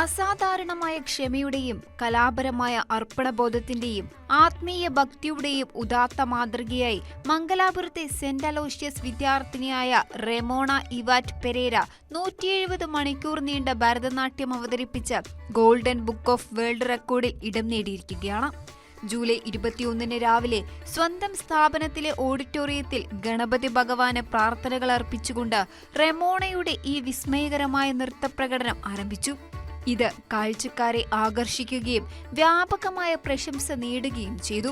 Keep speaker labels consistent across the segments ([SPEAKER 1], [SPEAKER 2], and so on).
[SPEAKER 1] അസാധാരണമായ ക്ഷമയുടെയും കലാപരമായ അർപ്പണബോധത്തിന്റെയും ആത്മീയ ഭക്തിയുടെയും ഉദാത്ത മാതൃകയായി മംഗലാപുരത്തെ സെന്റ് അലോഷ്യസ് വിദ്യാർത്ഥിനിയായ റെമോണ ഇവാറ്റ് പെരേര നൂറ്റി എഴുപത് മണിക്കൂർ നീണ്ട ഭരതനാട്യം അവതരിപ്പിച്ച ഗോൾഡൻ ബുക്ക് ഓഫ് വേൾഡ് റെക്കോർഡിൽ ഇടം നേടിയിരിക്കുകയാണ്. ജൂലൈ ഇരുപത്തിയൊന്നിന് രാവിലെ സ്വന്തം സ്ഥാപനത്തിലെ ഓഡിറ്റോറിയത്തിൽ ഗണപതി ഭഗവാന് പ്രാർത്ഥനകൾ അർപ്പിച്ചുകൊണ്ട് റെമോണയുടെ ഈ വിസ്മയകരമായ നൃത്തപ്രകടനം ആരംഭിച്ചു. ഇത് കാഴ്ചക്കാരെ ആകർഷിക്കുകയും വ്യാപകമായ പ്രശംസ നേടുകയും ചെയ്തു.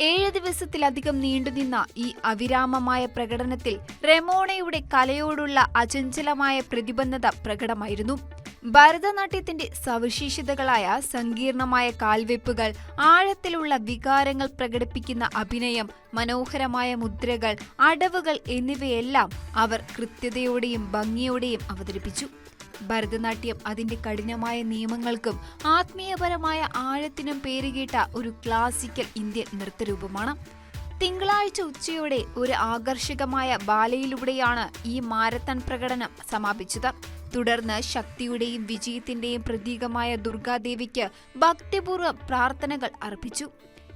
[SPEAKER 1] ഏഴ് ദിവസത്തിലധികം നീണ്ടുനിന്ന ഈ അവിരാമമായ പ്രകടനത്തിൽ റെമോണയുടെ കലയോടുള്ള അചഞ്ചലമായ പ്രതിബദ്ധത പ്രകടമായിരുന്നു. ഭരതനാട്യത്തിന്റെ സവിശേഷതകളായ സങ്കീർണമായ കാൽവെപ്പുകൾ ആഴത്തിലുള്ള വികാരങ്ങൾ പ്രകടിപ്പിക്കുന്ന അഭിനയം മനോഹരമായ മുദ്രകൾ അടവുകൾ എന്നിവയെല്ലാം അവർ കൃത്യതയോടെയും ഭംഗിയോടെയും അവതരിപ്പിച്ചു. ഭരതനാട്യം അതിന്റെ കഠിനമായ നിയമങ്ങൾക്കും ആത്മീയപരമായ ആഴത്തിനും പേരുകേട്ട ഒരു ക്ലാസിക്കൽ ഇന്ത്യൻ നൃത്തരൂപമാണ്. തിങ്കളാഴ്ച ഉച്ചയോടെ ഒരു ആകർഷകമായ ബാലയിലൂടെയാണ് ഈ മാരത്തൺ പ്രകടനം സമാപിച്ചത്. തുടർന്ന് ശക്തിയുടെയും വിജയത്തിന്റെയും പ്രതീകമായ ദുർഗാദേവിക്ക് ഭക്തിപൂർവം പ്രാർത്ഥനകൾ അർപ്പിച്ചു.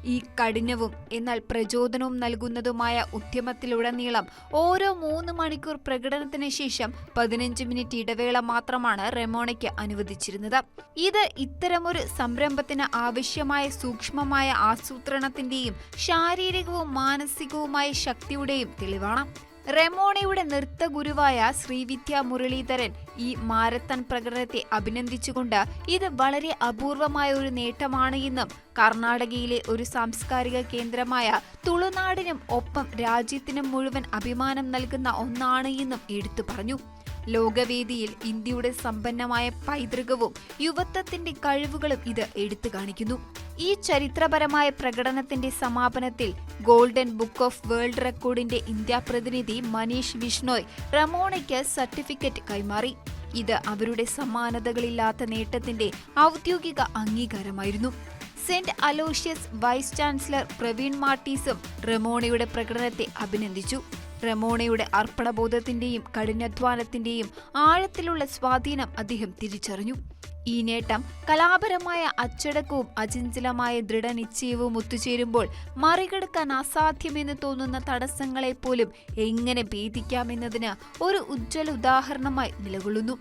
[SPEAKER 1] ഈ കഠിനവും എന്നാൽ പ്രചോദനവും നൽകുന്നതുമായ ഉദ്യമത്തിലുടനീളം ഓരോ മൂന്ന് മണിക്കൂർ പ്രകടനത്തിന് ശേഷം പതിനഞ്ച് മിനിറ്റ് ഇടവേള മാത്രമാണ് റെമോണയ്ക്ക് അനുവദിച്ചിരുന്നത്. ഇത് ഇത്തരമൊരു സംരംഭത്തിന് ആവശ്യമായ സൂക്ഷ്മമായ ആസൂത്രണത്തിന്റെയും ശാരീരികവും മാനസികവുമായ ശക്തിയുടെയും തെളിവാണ്. റെമോണയുടെ നൃത്ത ഗുരുവായ ശ്രീവിദ്യ മുരളീധരൻ ഈ മാരത്തൺ പ്രകടനത്തെ അഭിനന്ദിച്ചുകൊണ്ട് ഇത് വളരെ അപൂർവമായ ഒരു നേട്ടമാണ് എന്നും കർണാടകയിലെ ഒരു സാംസ്കാരിക കേന്ദ്രമായ തുളുനാടിനും ഒപ്പം രാജ്യത്തിനും മുഴുവൻ അഭിമാനം നൽകുന്ന ഒന്നാണ് എന്നും എടുത്തു പറഞ്ഞു. ലോകവേദിയിൽ ഇന്ത്യയുടെ സമ്പന്നമായ പൈതൃകവും യുവത്വത്തിന്റെ കഴിവുകളും ഇത് എടുത്തു കാണിക്കുന്നു. ഈ ചരിത്രപരമായ പ്രകടനത്തിന്റെ സമാപനത്തിൽ ഗോൾഡൻ ബുക്ക് ഓഫ് വേൾഡ് റെക്കോർഡിന്റെ ഇന്ത്യ പ്രതിനിധി മനീഷ് വിഷ്ണോയ് റമോണയ്ക്ക് സർട്ടിഫിക്കറ്റ് കൈമാറി. ഇത് അവരുടെ സമാനതകളില്ലാത്ത നേട്ടത്തിന്റെ ഔദ്യോഗിക അംഗീകാരമായിരുന്നു. Saint Aloysius vice chancellor Praveen മാർട്ടീസും റമോണയുടെ പ്രകടനത്തെ അഭിനന്ദിച്ചു. റമോണയുടെ അർപ്പണബോധത്തിന്റെയും കഠിനാധ്വാനത്തിന്റെയും ആഴത്തിലുള്ള സ്വാധീനം അദ്ദേഹം തിരിച്ചറിഞ്ഞു. ഈ നേട്ടം കലാപരമായ അച്ചടക്കവും അചഞ്ചലമായ ദൃഢനിശ്ചയവും ഒത്തുചേരുമ്പോൾ മറികടക്കാൻ അസാധ്യമെന്ന് തോന്നുന്ന തടസ്സങ്ങളെ പോലും എങ്ങനെ ഭേദിക്കാമെന്നതിന് ഒരു ഉജ്ജ്വല ഉദാഹരണമായി നിലകൊള്ളുന്നു.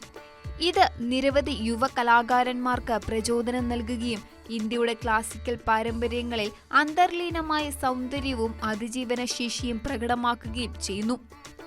[SPEAKER 1] ഇത് നിരവധി യുവ കലാകാരന്മാർക്ക് പ്രചോദനം നൽകുകയും ഇന്ത്യയുടെ ക്ലാസിക്കൽ പാരമ്പര്യങ്ങളിൽ അന്തർലീനമായ സൗന്ദര്യവും അതിജീവന ശേഷിയും പ്രകടമാക്കുകയും ചെയ്യുന്നു.